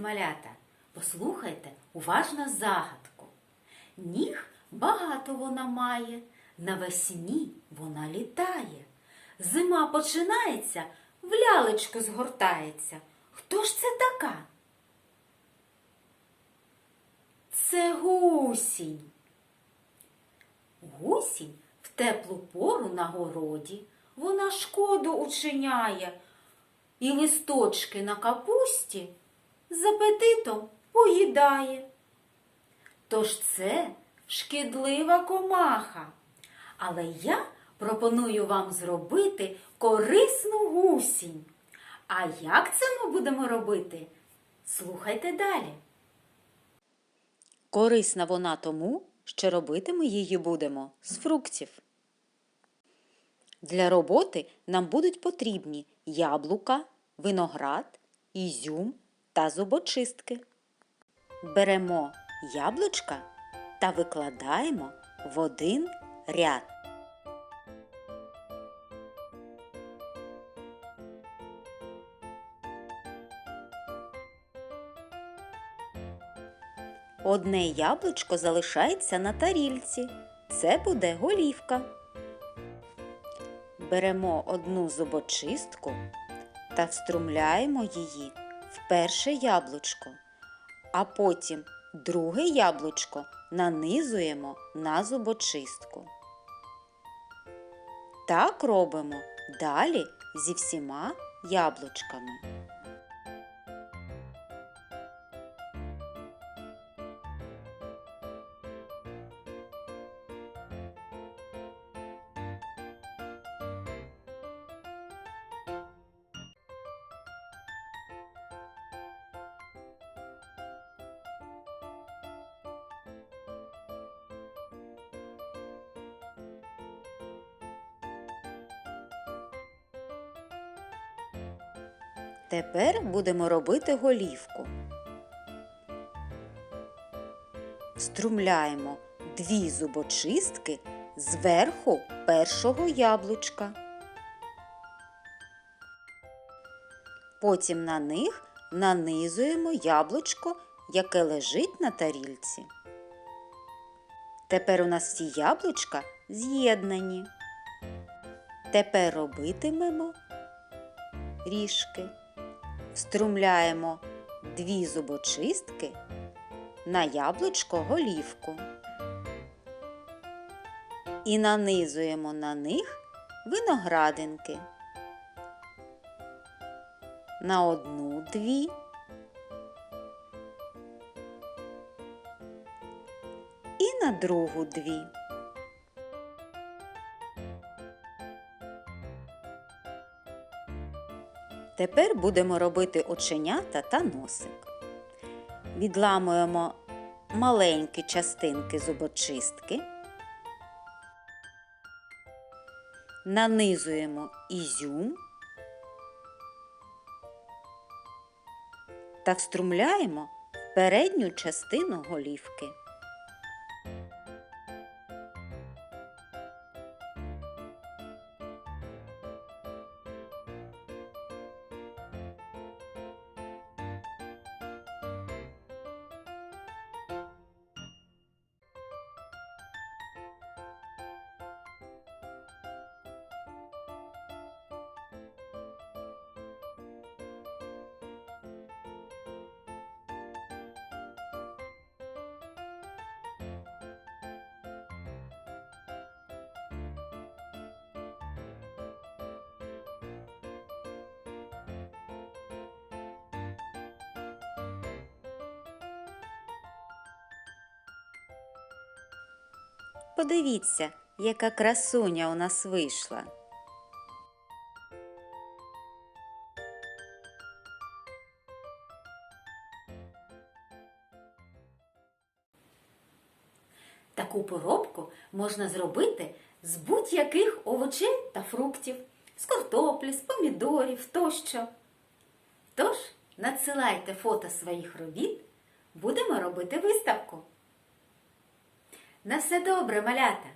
малята, послухайте уважно загадку. Ніг багато вона має, навесні вона літає. Зима починається, в лялечку згортається. Хто ж це така? Це гусінь. Гусінь в теплу пору на городі, вона шкоду учиняє, і листочки на капусті з апетитом поїдає. Тож це шкідлива комаха. Але я пропоную вам зробити корисну гусінь. А як це ми будемо робити? Слухайте далі. Корисна вона тому, що робити ми її будемо з фруктів. Для роботи нам будуть потрібні яблука, виноград, ізюм та зубочистки. Беремо яблучка та викладаємо в один ряд. Одне яблучко залишається на тарільці. Це буде голівка. Беремо одну зубочистку та вструмляємо її в перше яблучко, а потім друге яблучко нанизуємо на зубочистку. Так робимо далі зі всіма яблучками. Тепер будемо робити голівку. Струмляємо дві зубочистки зверху першого яблучка. Потім на них нанизуємо яблучко, яке лежить на тарільці. Тепер у нас всі яблучка з'єднані. Тепер робитимемо ріжки. Вструмляємо дві зубочистки на яблучко голівку і нанизуємо на них виноградинки. На одну дві. І на другу дві. Тепер будемо робити оченята та носик. Відламуємо маленькі частинки зубочистки, нанизуємо ізюм та вструмляємо передню частину голівки. Подивіться, яка красуня у нас вийшла. Таку поробку можна зробити з будь-яких овочей та фруктів, з картоплі, з помідорів тощо. Тож надсилайте фото своїх робіт, будемо робити виставку. На все добре, малята!